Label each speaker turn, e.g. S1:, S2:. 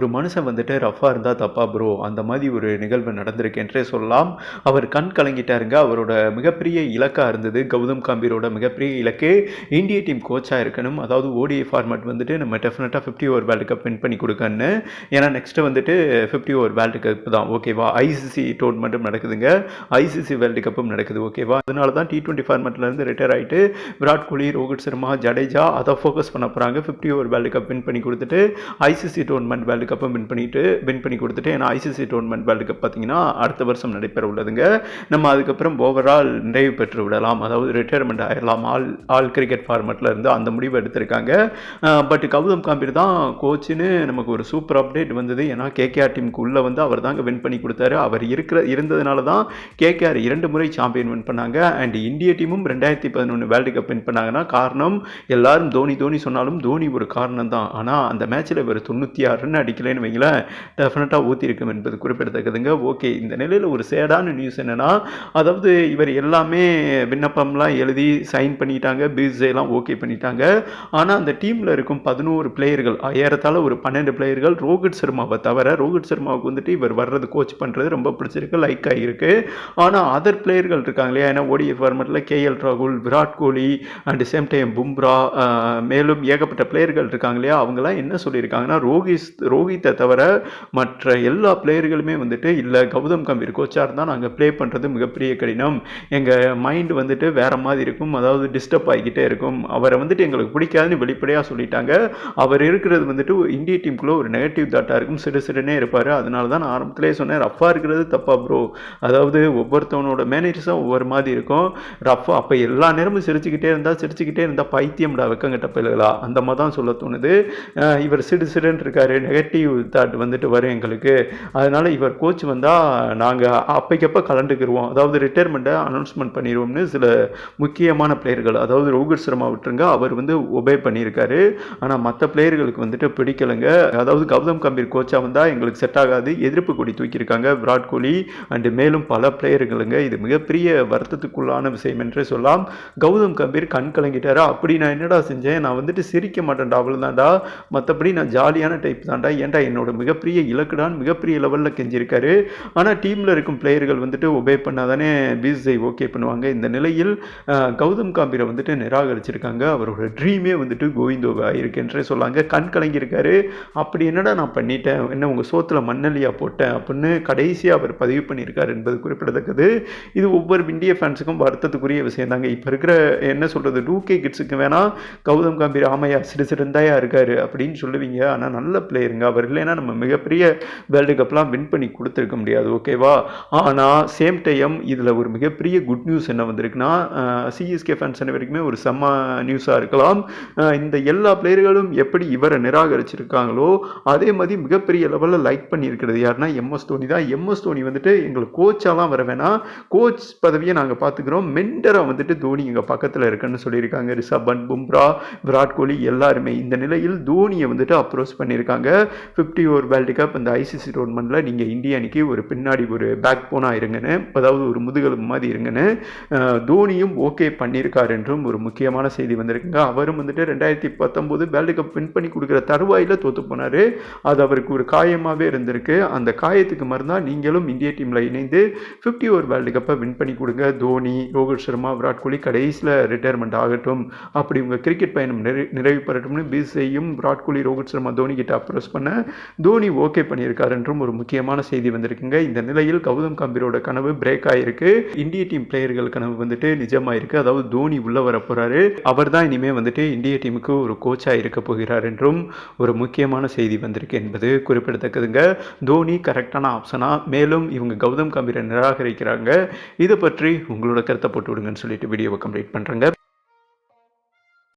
S1: ஒரு மனுஷன் வந்துட்டு ரஃபாக இருந்தால் தப்பா ப்ரோ அந்த மாதிரி ஒரு நிகழ்வு நடந்திருக்கு என்றே சொல்லலாம். அவர் கண் கலங்கிட்டாருங்க. அவரோட மிகப்பெரிய இலக்காக இருந்தது கௌதம் காம்பீரோட மிகப்பெரிய இலக்கு. இந்திய டீம் கோச்சாக இருக்கணும். அதாவது ஓடிஐ ஃபார்மேட் வந்துட்டு நம்ம டெஃபினட்டாக fifty over world cup win பண்ணி கொடுக்கன்னு. ஏன்னா நெக்ஸ்ட்டு வந்துட்டு ஃபிஃப்டி ஓவர் வேர்ல்டு கப் தான். ஓகேவா ஐசிசி டோர்னமெண்ட்டும் நடக்குதுங்க. ஐசிசி வேர்ல்டு கப்பும் நடக்குது. ஓகேவா அதனால தான் டி டுவெண்ட்டி ஃபார்மேட்லேருந்து ரிட்டையர் ஆகிட்டு விராட் கோலி ரோஹித் சர்மா ஜடேஜா அதை ஃபோக்கஸ் பண்ண போகிறாங்க fifty over world cup win பண்ணி கொடுத்துட்டு ஐசிசி டோர்னமெண்ட் வேர்ல்டு கப்பை வின் பண்ணிட்டு வின் பண்ணி கொடுத்துட்டு ஏன்னா ஐசிசி டோர்னமெண்ட் வேர்ல்டு கப் பார்த்தீங்கன்னா அடுத்த வருஷம் நடைபெற உள்ளதுங்க. நம்ம அதுக்கப்புறம் ஓவரால் நிறைவு பெற்று விடலாம். அதாவது ரிட்டையர்மெண்ட் ஆயிடலாம் ஆல் ஆல் கிரிக்கெட் ஃபார்மேட்டில் இருந்து அந்த முடிவு எடுத்திருக்காங்க. பட் கௌதம் காம்பீர் தான் கோச்சுன்னு நமக்கு ஒரு சூப்பர் அப்டேட் வந்தது. ஏன்னா கேகேஆர் டீமுக்கு உள்ளே வந்து அவர் தாங்க வின் பண்ணி கொடுத்தாரு. அவர் இருக்கிற இருந்ததுனால தான் கேகேஆர் இரண்டு முறை சாம்பியன் வின் பண்ணாங்க. அண்ட் இந்திய டீமும் ரெண்டாயிரத்தி பதினொன்று வேர்ல்டு கப் வின் பண்ணாங்கன்னா காரணம் எல்லாரும் தோனி தோனி சொன்னாலும் தோனி ஒரு காரணம் தான். ஆனால் அந்த மேட்ச்சில் இவர் தொண்ணூற்றி ஆறு ரன் அடிக்கலைன்னு வைங்களேன் டெஃபினட்டாக ஊற்றிருக்கும் என்பது குறிப்பிடத்தக்கதுங்க. ஓகே இந்த நிலையில் ஒரு சேடான நியூஸ் என்னென்னா அதாவது இவர் எல்லாமே விண்ணப்பம்லாம் எழுதி சைன் பண்ணிட்டாங்க பிஸேலாம் ஓகே பண்ணிட்டாங்க. ஆனால் அந்த டீமில் இருக்கும் பதினோரு பிளேயர்கள் ஏறத்தாழ ஒரு பன்னெண்டு பிளேயர்கள் ரோஹித் சர்மாவை தவிர ரோஹித் சர்மாவுக்கு வந்துட்டு இவர் வர்றது கோச் பண்ணுறது ரொம்ப பிடிச்சிருக்கு லைக் ஆகியிருக்கு ஆனால் அதர் பிளேயர்கள் இருக்காங்க இல்லையா? ஏன்னா ஓடிஎஃப் ஃபார்மெட்டில் கேஎல் ராகுல் Virat Kohli and same time Bumrah மேலும் ஏகப்பட்ட பிளேயர்கள் இருக்காங்க இல்லையா? அவங்களாம் என்ன சொல்லியிருக்காங்கன்னா ரோஹித் ரோஹித்தை தவிர மற்ற எல்லா பிளேயர்களுமே வந்துட்டு இல்லை கௌதம் கம்பீர் கோச்சாக இருந்தால் நாங்கள் ப்ளே பண்ணுறது மிகப்பெரிய கடினம். எங்கள் மைண்டு வந்துட்டு வேறு மாதிரி இருக்கும். அதாவது டிஸ்டர்ப் ஆகிக்கிட்டே இருக்கும். அவரை வந்துட்டு எங்களுக்கு பிடிக்காதுன்னு வெளிப்படையாக சொல்லிட்டாங்க. அவர் இருக்கிறது வந்துட்டு இந்திய டீமுக்குள்ளே ஒரு நெகட்டிவ் தாட்டாக இருக்கும். சிறு சிறுனே இருப்பார். அதனால தான் நான் ஆரம்பத்திலே சொன்னேன் ரஃபாக இருக்கிறது தப்பா ப்ரோ அதாவது ஒவ்வொருத்தவனோட மேனேஜர்ஸும் ஒவ்வொரு மாதிரி இருக்கும். ரஃபா அப்போ எல்லா நேரமும் சிரிச்சுக்கிட்டே இருந்தால் சிரிச்சுக்கிட்டே இருந்தால் பைத்தியம்டா வெக்கங்கிட்ட பிள்ளைகளா? அந்த மாதிரி தான் சொல்ல தோணுது. இவர் சிடு சிடுன்னு இருக்காரு. நெகட்டிவ் தாட் வந்துட்டு வரும் எங்களுக்கு. அதனால் இவர் கோச் வந்தால் நாங்கள் அப்பைக்கப்போ கலந்துக்கிருவோம். அதாவது ரிட்டையர்மெண்ட்டை அனௌன்ஸ்மெண்ட் பண்ணிடுவோம்னு சில முக்கியமான பிளேயர்கள் அதாவது ரோஹித் சர்மா விட்டுருங்க அவர் வந்து ஒபே பண்ணியிருக்காரு. ஆனால் மற்ற பிளேயர்களுக்கு வந்துட்டு பிடிக்கலைங்க. அதாவது கௌதம் கம்பீர் கோச்சாக வந்தால் எங்களுக்கு செட் ஆகாது. எதிர்ப்பு கொடி தூக்கியிருக்காங்க விராட் கோலி அண்டு மேலும் பல பிளேயர்களுங்க இது மிகப்பெரிய வருத்தத்துக்குள்ளான விஷயம் என்றே சொல்லலாம். கௌதம் கம்பீர் கண் கலங்கிட்டாரா? அப்படி நான் என்னடா செஞ்சேன்? நான் வந்துட்டு சிரிக்க மாட்டேன்டா அவ்வளோதான்டா மற்றபடி நான் ஜாலியான டைப் தான்டா. ஏன்டா என்னோட மிகப்பெரிய இலக்குடான் மிகப்பெரிய லெவலில் கெஞ்சிருக்காரு. ஆனால் டீமில் இருக்கும் பிளேயர்கள் வந்துட்டு ஒபே பண்ணாதானே பிசிஐ ஓகே பண்ணுவாங்க. இந்த நிலையில் கௌதம் காம்பீரை வந்துட்டு நிராகரிச்சிருக்காங்க. அவரோட ட்ரீமே வந்துட்டு கோவிந்தோவா இருக்குன்றே சொல்லாங்க. கண் கலங்கியிருக்காரு. அப்படி என்னடா நான் பண்ணிட்டேன்? என்ன உங்கள் சோத்தில் மண்ணலியா போட்டேன்? அப்படின்னு கடைசியாக அவர் பதிவு பண்ணியிருக்காரு என்பது குறிப்பிடத்தக்கது. இது ஒவ்வொரு இந்திய ஃபேன்ஸுக்கும் வருத்தத்துக்குரிய விஷயம் தாங்க இப்போ இருக்கிற என்ன சொல்கிறது டூ கே கிட்ஸுக்கு வேணால் கௌதம் காம்பீர் ஆமையா சிறு சிறந்தாயா இருக்காரு அப்படின்னு சொல்லுவீங்க. ஆனால் நல்ல பிளேயருங்க அவர் இல்லைன்னா நம்ம மிகப்பெரிய வேர்ல்டு கப்லாம் வின் பண்ணி கொடுத்துருக்க முடியாது ஓகேவா ஆனால் சேம் டைம் இதில் ஒரு மிகப்பெரிய குட் நியூஸ் என்ன வந்திருக்குன்னா சிஎஸ்கே ஃபேன்ஸ் வரைக்குமே ஒரு செம்ம நியூஸாக இருக்கலாம். இந்த எல்லா பிளேயர்களும் எப்படி இவரை நிராகரிச்சிருக்காங்களோ அதே மாதிரி மிகப்பெரிய லெவலில் லைக் பண்ணியிருக்கிறது யாருன்னா எம்எஸ் தோனி தான். எம்எஸ் தோனி வந்துட்டு எங்களுக்கு கோச்சாலாம் வர வேணாம். கோச் பதவியை நாங்கள் பார்த்துக்கிறோம். மென்டராக வந்துட்டு தோனி எங்கள் பக்கத்தில் இருக்குன்னு சொல்லியிருக்காங்க. ரிஷப் பண்ட் பும்ரா விராட் கோலி எல்லாருமே இந்த நிலையில் தோனியை வந்துட்டு அப்ரோச் பண்ணியிருக்காங்க. ஃபிஃப்டி ஓவர் வேர்ல்டு கப் இந்த ஐசிசி டோர்னமெண்ட்டில் நீங்கள் இந்திய அணிக்கு ஒரு பின்னாடி ஒரு பேக் போனாக இருங்கன்னு அதாவது ஒரு முதுகெலும்பு மாதிரி இருங்கன்னு தோனியும் ஓகே பண்ணியிருக்கார் என்றும் ஒரு முக்கியமான செய்தி வந்திருக்குங்க. அவரும் வந்துட்டு ரெண்டாயிரத்தி பத்தொம்போது வேர்ல்டு கப் வின் பண்ணி கொடுக்குற தருவாயில் தோற்று போனார். அது அவருக்கு ஒரு காயமாகவே இருந்திருக்கு. அந்த காயத்துக்கு மறுநாள் நீங்களும் இந்திய டீமில் இணைந்து ஃபிஃப்டி ஓவர் வேர்ல்டு கப்பை வின் பண்ணி கொடுங்க. தோனி ரோஹித் சர்மா விராட் கோலி கடைசியில் ரிட்டையர்மெண்ட் ஆகட்டும். அப்படி உங்கள் கிரிக்கெட் பயணம் நிறை நிறைவு பெறட்டும்னு பிசிஐயும் விராட் கோலி ரோஹித் சர்மா தோனி கிட்ட அப்ரோச் பண்ண தோனி ஓகே பண்ணியிருக்காரு என்றும் ஒரு முக்கியமான செய்தி வந்திருக்குங்க. இந்த நிலையில் கௌதம் கம்பீரோட கனவு பிரேக் ஆயிருக்கு. இந்திய டீம் பிளேயர்கள் கனவு வந்துட்டு நிஜமாயிருக்கு. அதாவது தோனி உள்ள வர போறாரு. அவர் தான் இனிமே வந்துட்டு இந்திய டீமுக்கு ஒரு கோச்சாக இருக்க போகிறார் என்றும் ஒரு முக்கியமான செய்தி வந்திருக்கு என்பது குறிப்பிடத்தக்கதுங்க. தோனி கரெக்டான ஆப்ஷனா மேலும் இவங்க கௌதம் கம்பீரை நிராகரிக்கிறாங்க. இதை பற்றி உங்களோட கருத்தை போட்டு விடுங்கன்னு சொல்லிட்டு வீடியோவை கம்ப்ளீட் பண்றேங்க.